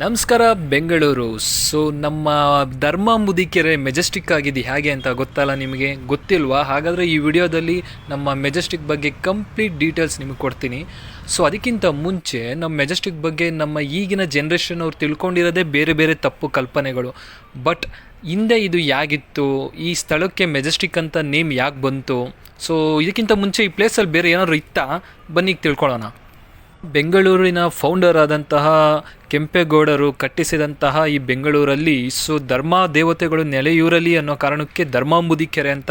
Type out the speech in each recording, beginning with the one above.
ನಮಸ್ಕಾರ, ಬೆಂಗಳೂರು. ಸೊ ನಮ್ಮ ಧರ್ಮ ಮುದಿಕೆರೆ ಮೆಜೆಸ್ಟಿಕ್ ಆಗಿದೆ ಹೇಗೆ ಅಂತ ಗೊತ್ತಲ್ಲ ನಿಮಗೆ? ಗೊತ್ತಿಲ್ವಾ? ಹಾಗಾದರೆ ಈ ವಿಡಿಯೋದಲ್ಲಿ ನಮ್ಮ ಮೆಜೆಸ್ಟಿಕ್ ಬಗ್ಗೆ ಕಂಪ್ಲೀಟ್ ಡೀಟೇಲ್ಸ್ ನಿಮಗೆ ಕೊಡ್ತೀನಿ. ಸೊ ಅದಕ್ಕಿಂತ ಮುಂಚೆ ನಮ್ಮ ಮೆಜೆಸ್ಟಿಕ್ ಬಗ್ಗೆ ನಮ್ಮ ಈಗಿನ ಜನ್ರೇಷನ್ ಅವ್ರು ತಿಳ್ಕೊಂಡಿರೋದೇ ಬೇರೆ ಬೇರೆ ತಪ್ಪು ಕಲ್ಪನೆಗಳು. ಬಟ್ ಹಿಂದೆ ಇದು ಯಾಗಿತ್ತು ಈ ಸ್ಥಳಕ್ಕೆ ಮೆಜೆಸ್ಟಿಕ್ ಅಂತ ನೇಮ್ ಯಾಕೆ ಬಂತು? ಸೊ ಇದಕ್ಕಿಂತ ಮುಂಚೆ ಈ ಪ್ಲೇಸಲ್ಲಿ ಬೇರೆ ಏನಾದ್ರು ಇತ್ತಾ? ಬನ್ನಿ ತಿಳ್ಕೊಳ್ಳೋಣ. ಬೆಂಗಳೂರಿನ ಫೌಂಡರ್ ಆದಂತಹ ಕೆಂಪೇಗೌಡರು ಕಟ್ಟಿಸಿದಂತಹ ಈ ಬೆಂಗಳೂರಲ್ಲಿ ಸೊ ಧರ್ಮ ದೇವತೆಗಳು ನೆಲೆಯೂರಲಿ ಅನ್ನೋ ಕಾರಣಕ್ಕೆ ಧರ್ಮಾಂಬುದಿ ಕೆರೆ ಅಂತ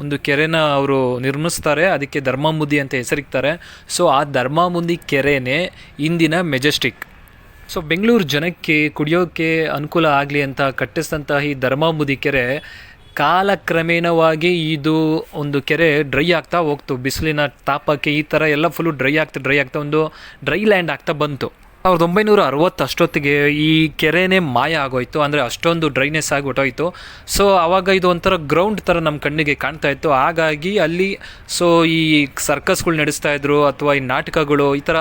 ಒಂದು ಕೆರೆನ ಅವರು ನಿರ್ಮಿಸ್ತಾರೆ. ಅದಕ್ಕೆ ಧರ್ಮಾಂಬುದಿ ಅಂತ ಹೆಸರಿಕ್ತಾರೆ. ಸೊ ಆ ಧರ್ಮಾಂಬುದಿ ಕೆರೆನೇ ಇಂದಿನ ಮೆಜೆಸ್ಟಿಕ್. ಸೊ ಬೆಂಗಳೂರು ಜನಕ್ಕೆ ಕುಡಿಯೋಕ್ಕೆ ಅನುಕೂಲ ಆಗಲಿ ಅಂತ ಕಟ್ಟಿಸಿದಂತಹ ಈ ಧರ್ಮಾಂಬುದಿ ಕೆರೆ ಕಾಲಕ್ರಮೇಣವಾಗಿ ಇದು ಒಂದು ಕೆರೆ ಡ್ರೈ ಆಗ್ತಾ ಹೋಗ್ತು. ಬಿಸಿಲಿನ ತಾಪಕ್ಕೆ ಈ ಥರ ಎಲ್ಲ ಫುಲ್ಲು ಡ್ರೈ ಆಗ್ತಾ ಡ್ರೈ ಆಗ್ತಾ ಒಂದು ಡ್ರೈ ಲ್ಯಾಂಡ್ ಆಗ್ತಾ ಬಂತು. ಸಾವಿರದ ಒಂಬೈನೂರ ಅರವತ್ತು ಅಷ್ಟೊತ್ತಿಗೆ ಈ ಕೆರೆನೇ ಮಾಯ ಆಗೋಯ್ತು. ಅಂದರೆ ಅಷ್ಟೊಂದು ಡ್ರೈನೆಸ್ ಆಗಿಬಿಟ್ಟೋಯ್ತು. ಸೊ ಆವಾಗ ಇದು ಒಂಥರ ಗ್ರೌಂಡ್ ಥರ ನಮ್ಮ ಕಣ್ಣಿಗೆ ಕಾಣ್ತಾ ಇತ್ತು. ಹಾಗಾಗಿ ಅಲ್ಲಿ ಸೊ ಈ ಸರ್ಕಸ್ಗಳು ನಡೆಸ್ತಾ ಇದ್ರು, ಅಥವಾ ಈ ನಾಟಕಗಳು, ಈ ಥರ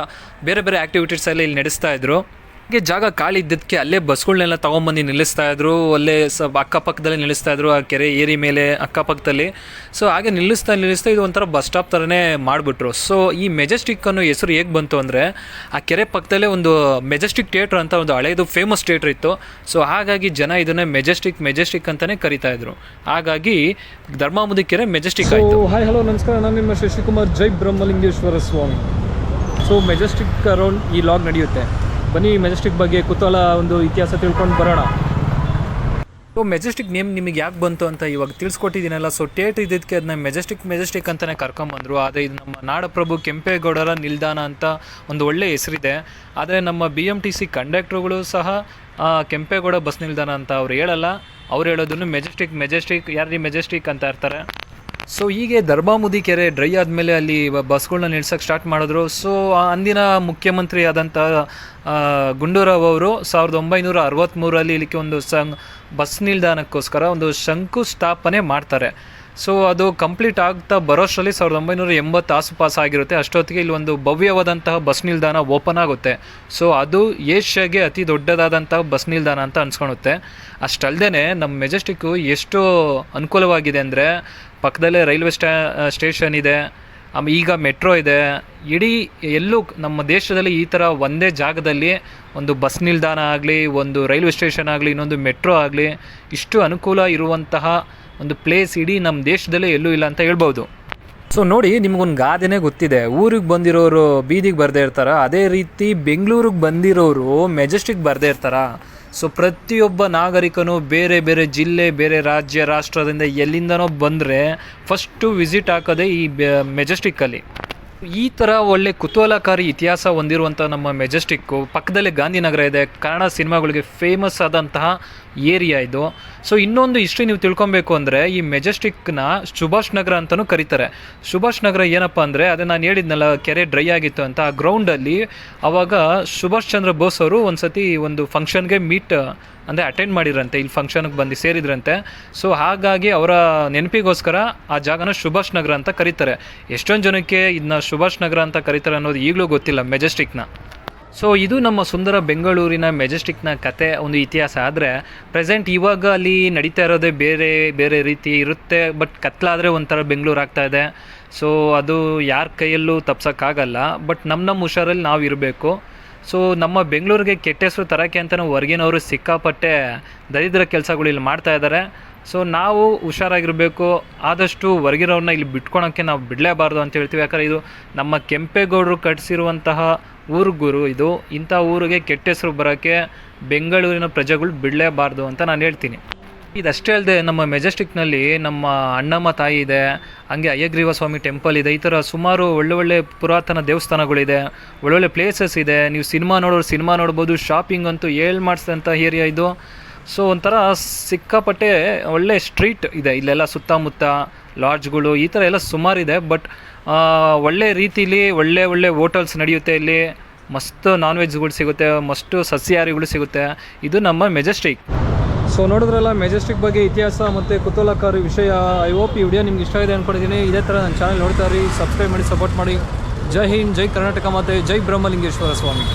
ಬೇರೆ ಬೇರೆ ಆ್ಯಕ್ಟಿವಿಟೀಸ್ ಎಲ್ಲ ಇಲ್ಲಿ ನಡೆಸ್ತಾ ಇದ್ರು. ಹಾಗೆ ಜಾಗ ಖಾಲಿ ಇದ್ದಕ್ಕೆ ಅಲ್ಲೇ ಬಸ್ಗಳನ್ನೆಲ್ಲ ತೊಗೊಂಬಂದು ನಿಲ್ಲಿಸ್ತಾ ಇದ್ರು ಅಲ್ಲೇ ಸ ಅಕ್ಕಪಕ್ಕದಲ್ಲೇ ನಿಲ್ಲಿಸ್ತಾ ಇದ್ರು ಆ ಕೆರೆ ಏರಿ ಮೇಲೆ ಅಕ್ಕಪಕ್ಕದಲ್ಲಿ. ಸೊ ಹಾಗೆ ನಿಲ್ಲಿಸ್ತಾ ನಿಲ್ಲಿಸ್ತಾ ಇದು ಒಂಥರ ಬಸ್ ಸ್ಟಾಪ್ ಥರನೇ ಮಾಡಿಬಿಟ್ರು. ಸೊ ಈ ಮೆಜೆಸ್ಟಿಕ್ ಅನ್ನೋ ಹೆಸರು ಹೇಗೆ ಬಂತು ಅಂದರೆ ಆ ಕೆರೆ ಪಕ್ಕದಲ್ಲೇ ಒಂದು ಮೆಜೆಸ್ಟಿಕ್ ಥಿಯೇಟ್ರ್ ಅಂತ ಒಂದು ಹಳೆಯದು ಫೇಮಸ್ ಥಿಯೇಟ್ರ್ ಇತ್ತು. ಸೊ ಹಾಗಾಗಿ ಜನ ಇದನ್ನೇ ಮೆಜೆಸ್ಟಿಕ್ ಮೆಜೆಸ್ಟಿಕ್ ಅಂತಲೇ ಕರಿತಾ ಇದ್ರು. ಹಾಗಾಗಿ ಧರ್ಮಾಮುದಿ ಕೆರೆ ಮೆಜೆಸ್ಟಿಕ್ ಆಯಿತು. ಹಾಯ್ ಹಲೋ ನಮಸ್ಕಾರ. ನಾನು ನಿಮ್ಮ ಶಶಿಕುಮಾರ್ ಜೈ Brahmalingeshwara Swamy. So Majestic around ಈ ಲಾಗ್ ನಡೆಯುತ್ತೆ. ಬನ್ನಿ ಮೆಜೆಸ್ಟಿಕ್ ಬಗ್ಗೆ ಕುತೂಹಲ ಒಂದು ಇತಿಹಾಸ ತಿಳ್ಕೊಂಡು ಬರೋಣ. ಸೊ ಮೆಜೆಸ್ಟಿಕ್ ನೇಮ್ ನಿಮಗೆ ಯಾಕೆ ಬಂತು ಅಂತ ಇವಾಗ ತಿಳಿಸ್ಕೊಟ್ಟಿದ್ದೀನಲ್ಲ. ಸೊ ಟೇಟ್ ಇದ್ದಕ್ಕೆ ಅದನ್ನ ಮೆಜೆಸ್ಟಿಕ್ ಮೆಜೆಸ್ಟಿಕ್ ಅಂತಲೇ ಕರ್ಕೊಂಬಂದರು. ಆದರೆ ಇದು ನಮ್ಮ ನಾಡಪ್ರಭು ಕೆಂಪೇಗೌಡರ ನಿಲ್ದಾಣ ಅಂತ ಒಂದು ಒಳ್ಳೆ ಹೆಸರಿದೆ. ಆದರೆ ನಮ್ಮ ಬಿ ಎಂ ಟಿ ಸಿ ಕಂಡಕ್ಟ್ರುಗಳು ಸಹ ಕೆಂಪೇಗೌಡ ಬಸ್ ನಿಲ್ದಾಣ ಅಂತ ಅವ್ರು ಹೇಳಲ್ಲ. ಅವ್ರು ಹೇಳೋದನ್ನು ಮೆಜೆಸ್ಟಿಕ್ ಮೆಜೆಸ್ಟಿಕ್ ಯಾರೀ ಮೆಜೆಸ್ಟಿಕ್ ಅಂತ ಇರ್ತಾರೆ. ಸೊ ಹೀಗೆ ಧರ್ಮಾಮುದಿ ಕೆರೆ ಡ್ರೈ ಆದಮೇಲೆ ಅಲ್ಲಿ ಬಸ್ಗಳನ್ನ ಬಸ್ಗಳ್ನ ನಿಲ್ಸಕ್ಕೆ ಸ್ಟಾರ್ಟ್ ಮಾಡಿದ್ರು. ಸೊ ಅಂದಿನ ಮುಖ್ಯಮಂತ್ರಿ ಆದಂಥ ಗುಂಡೂರಾವ್ ಅವರು ಸಾವಿರದ ಒಂಬೈನೂರ ಅರವತ್ತ್ಮೂರಲ್ಲಿ ಇಲ್ಲಿಗೆ ಒಂದು ಸಂಘ ಬಸ್ ನಿಲ್ದಾಣಕ್ಕೋಸ್ಕರ ಒಂದು ಶಂಕುಸ್ಥಾಪನೆ ಮಾಡ್ತಾರೆ. ಸೊ ಅದು ಕಂಪ್ಲೀಟ್ ಆಗ್ತಾ ಬರೋಷ್ಟರಲ್ಲಿ ಸಾವಿರದ ಒಂಬೈನೂರ ಎಂಬತ್ತು ಆಸುಪಾಸು ಆಗಿರುತ್ತೆ. ಅಷ್ಟೊತ್ತಿಗೆ ಇಲ್ಲಿ ಒಂದು ಭವ್ಯವಾದಂತಹ ಬಸ್ ನಿಲ್ದಾಣ ಓಪನ್ ಆಗುತ್ತೆ. ಸೊ ಅದು ಏಷ್ಯಾಗೆ ಅತಿ ದೊಡ್ಡದಾದಂತಹ ಬಸ್ ನಿಲ್ದಾಣ ಅಂತ ಅನ್ಸ್ಕೊಳುತ್ತೆ ಅಷ್ಟಲ್ದೇ ನಮ್ಮ ಮೆಜೆಸ್ಟಿಕ್ಕು ಎಷ್ಟು ಅನುಕೂಲವಾಗಿದೆ ಅಂದರೆ ಪಕ್ಕದಲ್ಲೇ ರೈಲ್ವೆ ಸ್ಟೇ ಸ್ಟೇಷನ್ ಇದೆ ಆಮೇಲೆ ಈಗ ಮೆಟ್ರೋ ಇದೆ, ಇಡೀ ಎಲ್ಲೂ ನಮ್ಮ ದೇಶದಲ್ಲಿ ಈ ಥರ ಒಂದೇ ಜಾಗದಲ್ಲಿ ಒಂದು ಬಸ್ ನಿಲ್ದಾಣ ಆಗಲಿ, ಒಂದು ರೈಲ್ವೆ ಸ್ಟೇಷನ್ ಆಗಲಿ, ಇನ್ನೊಂದು ಮೆಟ್ರೋ ಆಗಲಿ, ಇಷ್ಟು ಅನುಕೂಲ ಇರುವಂತಹ ಒಂದು ಪ್ಲೇಸ್ ಇಡೀ ನಮ್ಮ ದೇಶದಲ್ಲೇ ಎಲ್ಲೂ ಇಲ್ಲ ಅಂತ ಹೇಳ್ಬೋದು. ಸೊ ನೋಡಿ, ನಿಮ್ಗೊಂದು ಗಾದೆನೇ ಗೊತ್ತಿದೆ. ಊರಿಗೆ ಬಂದಿರೋರು ಬೀದಿಗೆ ಬರದೇ ಇರ್ತಾರ? ಅದೇ ರೀತಿ ಬೆಂಗಳೂರಿಗೆ ಬಂದಿರೋರು ಮೆಜೆಸ್ಟಿಕ್ ಬರದೇ ಇರ್ತಾರ? ಸೊ ಪ್ರತಿಯೊಬ್ಬ ನಾಗರಿಕನು ಬೇರೆ ಬೇರೆ ಜಿಲ್ಲೆ, ಬೇರೆ ರಾಜ್ಯ, ರಾಷ್ಟ್ರದಿಂದ ಎಲ್ಲಿಂದನೋ ಬಂದರೆ ಫಸ್ಟು ವಿಸಿಟ್ ಹಾಕೋದೇ ಈ ಮೆಜೆಸ್ಟಿಕ್ಕಲ್ಲಿ ಈ ಥರ ಒಳ್ಳೆ ಕುತೂಹಲಕಾರಿ ಇತಿಹಾಸ ಹೊಂದಿರುವಂಥ ನಮ್ಮ ಮೆಜೆಸ್ಟಿಕ್ಕು, ಪಕ್ಕದಲ್ಲೇ ಗಾಂಧಿನಗರ ಇದೆ, ಕನ್ನಡ ಸಿನಿಮಾಗಳಿಗೆ ಫೇಮಸ್ ಆದಂತಹ ಏರಿಯಾ ಇದು. ಸೊ ಇನ್ನೊಂದು ಇಷ್ಟು ನೀವು ತಿಳ್ಕೊಬೇಕು ಅಂದರೆ, ಈ ಮೆಜೆಸ್ಟಿಕ್ನ ಸುಭಾಷ್ ನಗರ ಅಂತಲೂ ಕರೀತಾರೆ. ಸುಭಾಷ್ ನಗರ ಏನಪ್ಪ ಅಂದರೆ, ಅದೇ ನಾನು ಹೇಳಿದ್ನಲ್ಲ, ಕೆರೆ ಡ್ರೈ ಆಗಿತ್ತು ಅಂತ. ಆ ಗ್ರೌಂಡಲ್ಲಿ ಅವಾಗ ಸುಭಾಷ್ ಚಂದ್ರ ಬೋಸ್ ಅವರು ಒಂದು ಸತಿ ಒಂದು ಫಂಕ್ಷನ್ಗೆ ಮೀಟ್ ಅಂದರೆ ಅಟೆಂಡ್ ಮಾಡಿರಂತೆ ಇಲ್ಲಿ ಫಂಕ್ಷನ್ಗೆ ಬಂದು ಸೇರಿದ್ರಂತೆ. ಸೊ ಹಾಗಾಗಿ ಅವರ ನೆನಪಿಗೋಸ್ಕರ ಆ ಜಾಗನ ಸುಭಾಷ್ ನಗರ ಅಂತ ಕರೀತಾರೆ. ಎಷ್ಟೊಂದು ಜನಕ್ಕೆ ಇದನ್ನ ಸುಭಾಷ್ ನಗರ ಅಂತ ಕರೀತಾರೆ ಅನ್ನೋದು ಈಗಲೂ ಗೊತ್ತಿಲ್ಲ ಮೆಜೆಸ್ಟಿಕ್ನ. ಸೊ ಇದು ನಮ್ಮ ಸುಂದರ ಬೆಂಗಳೂರಿನ ಮೆಜೆಸ್ಟಿಕ್ನ ಕತೆ, ಒಂದು ಇತಿಹಾಸ. ಆದರೆ, ಪ್ರೆಸೆಂಟ್ ಇವಾಗ ಅಲ್ಲಿ ನಡೀತಾ ಇರೋದೇ ಬೇರೆ ಬೇರೆ ರೀತಿ ಇರುತ್ತೆ, ಬಟ್ ಕತ್ಲಾದರೆ ಒಂಥರ ಬೆಂಗಳೂರು ಆಗ್ತಾ ಇದೆ. ಸೊ ಅದು ಯಾರ ಕೈಯಲ್ಲೂ ತಪ್ಸೋಕ್ಕಾಗಲ್ಲ. ಬಟ್ ನಮ್ಮ ನಮ್ಮ ಹುಷಾರಲ್ಲಿ ನಾವು ಇರಬೇಕು. ಸೊ ನಮ್ಮ ಬೆಂಗಳೂರಿಗೆ ಕೆಟ್ಟ ಹೆಸರು ತರೋಕ್ಕೆ ಅಂತ ಹೊರಗಿನವರು ಸಿಕ್ಕಾಪಟ್ಟೆ ದರಿದ್ರ ಕೆಲಸಗಳು ಇಲ್ಲಿ ಮಾಡ್ತಾ ಇದ್ದಾರೆ ಸೊ ನಾವು ಹುಷಾರಾಗಿರಬೇಕು, ಆದಷ್ಟು ಹೊರಗಿರೋರನ್ನ ಇಲ್ಲಿ ಬಿಟ್ಕೊಳೋಕ್ಕೆ ನಾವು ಬಿಡಲೇಬಾರ್ದು ಅಂತ ಹೇಳ್ತೀವಿ. ಯಾಕಂದರೆ ಇದು ನಮ್ಮ ಕೆಂಪೇಗೌಡರು ಕಟ್ಟಿಸಿರುವಂತಹ ಊರುಗುರು ಇದು. ಇಂಥ ಊರಿಗೆ ಕೆಟ್ಟ ಹೆಸರು ಬರೋಕ್ಕೆ ಬೆಂಗಳೂರಿನ ಪ್ರಜೆಗಳು ಬಿಡಲೇಬಾರ್ದು ಅಂತ ನಾನು ಹೇಳ್ತೀನಿ. ಇದಷ್ಟೇ ಅಲ್ಲದೆ ನಮ್ಮ ಮೆಜೆಸ್ಟಿಕ್ನಲ್ಲಿ ನಮ್ಮ ಅಣ್ಣಮ್ಮ ತಾಯಿ ಇದೆ, ಹಾಗೆ ಅಯ್ಯಗ್ರೀವ ಸ್ವಾಮಿ ಟೆಂಪಲ್ ಇದೆ, ಈ ಥರ ಸುಮಾರು ಒಳ್ಳೊಳ್ಳೆ ಒಳ್ಳೆ ಪುರಾತನ ದೇವಸ್ಥಾನಗಳಿದೆ, ಒಳ್ಳೊಳ್ಳೆ ಪ್ಲೇಸಸ್ ಇದೆ. ನೀವು ಸಿನಿಮಾ ನೋಡೋರು ಸಿನಿಮಾ ನೋಡ್ಬೋದು ಶಾಪಿಂಗ್ ಅಂತೂ ಏಳು ಮಾಡಿಸಿದಂಥ ಏರಿಯಾ ಇದು. ಸೊ ಒಂಥರ ಸಿಕ್ಕಾಪಟ್ಟೆ ಒಳ್ಳೆ ಸ್ಟ್ರೀಟ್ ಇದೆ. ಇಲ್ಲೆಲ್ಲ ಸುತ್ತಮುತ್ತ ಲಾಡ್ಜ್ಗಳು ಈ ಥರ ಎಲ್ಲ ಸುಮಾರಿದೆ ಬಟ್ ಒಳ್ಳೆ ರೀತಿಲಿ, ಒಳ್ಳೆ ಒಳ್ಳೆ ಹೋಟೆಲ್ಸ್ ನಡೆಯುತ್ತೆ ಇಲ್ಲಿ. ಮಸ್ತ್ ನಾನ್ ವೆಜ್ಗಳು ಸಿಗುತ್ತೆ, ಮಸ್ತು ಸಸ್ಯಾಹಾರಿಗಳು ಸಿಗುತ್ತೆ. ಇದು ನಮ್ಮ ಮೆಜೆಸ್ಟಿಕ್ ಸೊ ನೋಡಿದ್ರಲ್ಲ ಮೆಜೆಸ್ಟಿಕ್ ಬಗ್ಗೆ ಇತಿಹಾಸ ಮತ್ತು ಕುತೂಹಲಕಾರಿ ವಿಷಯ. ಐ ಹೋಪ್ ಈ ವಿಡಿಯೋ ನಿಮ್ಗೆ ಇಷ್ಟ ಇದೆ ಅಂದ್ಕೊಂಡಿದ್ದೀನಿ ಇದೇ ಥರ ನನ್ನ ಚಾನಲ್ ನೋಡ್ತಾ ಇರಿ ಸಬ್ಸ್ಕ್ರೈಬ್ ಮಾಡಿ ಸಪೋರ್ಟ್ ಮಾಡಿ. ಜೈ ಹಿಂದ್, ಜೈ ಕರ್ನಾಟಕ ಮಾತೆ, ಜೈ ಬ್ರಹ್ಮಲಿಂಗೇಶ್ವರ ಸ್ವಾಮಿ.